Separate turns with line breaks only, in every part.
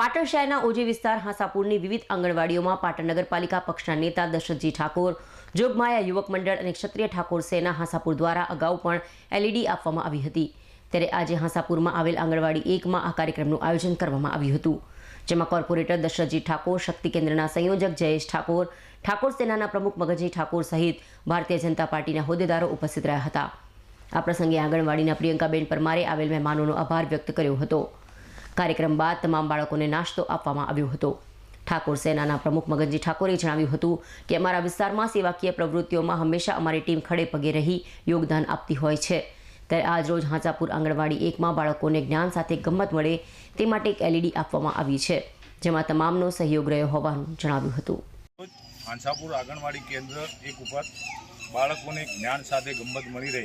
પાટણ શહેરના ઓજી વિસ્તાર હાંસાપુરની વિવિધ આંગણવાડીઓમાં પાટણ નગરપાલિકા પક્ષના નેતા દશરથજી ઠાકોર, જોગમાયા યુવક મંડળ અને ક્ષત્રિય ઠાકોર સેના હાંસાપુર દ્વારા અગાઉ પણ એલઈડી આપવામાં આવી હતી. ત્યારે આજે હાંસાપુરમાં આવેલ આંગણવાડી એકમાં આ કાર્યક્રમનું આયોજન કરવામાં આવ્યું હતું, જેમાં કોર્પોરેટર દશરથજી ઠાકોર, શક્તિ કેન્દ્રના સંયોજક જયેશ ઠાકોર ઠાકોર સેનાના પ્રમુખ મગજજી ઠાકોર સહિત ભારતીય જનતા પાર્ટીના હોદ્દેદારો ઉપસ્થિત રહ્યા હતા. આ પ્રસંગે આંગણવાડીના પ્રિયંકાબેન પરમારે આવેલ મહેમાનોનો આભાર વ્યક્ત કર્યો હતો. કાર્યક્રમ બાદ તમામ બાળકોને નાસ્તો આપવામાં આવ્યો હતો. ઠાકોર સેનાના પ્રમુખ મગનજી ઠાકોરે જણાવ્યું હતું કે અમારા વિસ્તારમાં સેવાકીય પ્રવૃત્તિઓમાં હંમેશા અમારી ટીમ ખડે પગે રહી યોગદાન આપતી હોય છે. ત્યારે આજરોજ હાંચાપુર આંગણવાડી એકમાં બાળકોને જ્ઞાન સાથે ગમત મળે તે માટે એક એલઈડી આપવામાં આવી છે, જેમાં તમામનો સહયોગ રહ્યો હોવાનું જણાવ્યું હતું.
હાંસાપુર આંગણવાડી કેન્દ્ર એક ઉપર બાળકોને જ્ઞાન સાથે ગમત મળી રહે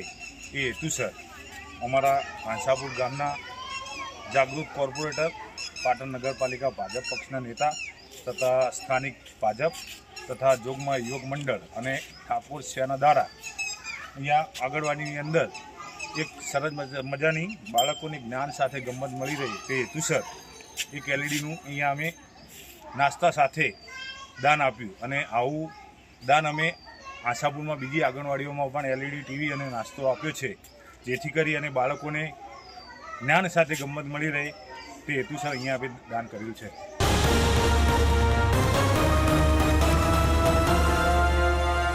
એ હેતુસર અમારા હાંસાપુર ગામના જાગૃત કોર્પોરેટર, પાટણ નગરપાલિકા ભાજપ પક્ષના નેતા તથા સ્થાનિક ભાજપ તથા જોગમાં યુવક મંડળ અને ઠાકોર સેના દ્વારા અહીંયા આંગણવાડીની અંદર એક સરસ મજા- મજાની બાળકોને જ્ઞાન સાથે ગમત મળી રહે. તે હેતુસર એક એલઈડીનું અહીંયા અમે નાસ્તા સાથે દાન આપ્યું અને આવું દાન અમે આશાપુરમાં બીજી આંગણવાડીઓમાં પણ એલઈડી, ટીવી અને નાસ્તો આપ્યો છે. જેથી કરી અને બાળકોને જ્ઞાન સાથે ગમત મળી રહે તે હેતુસર અહીંયા આપણે દાન કર્યું છે.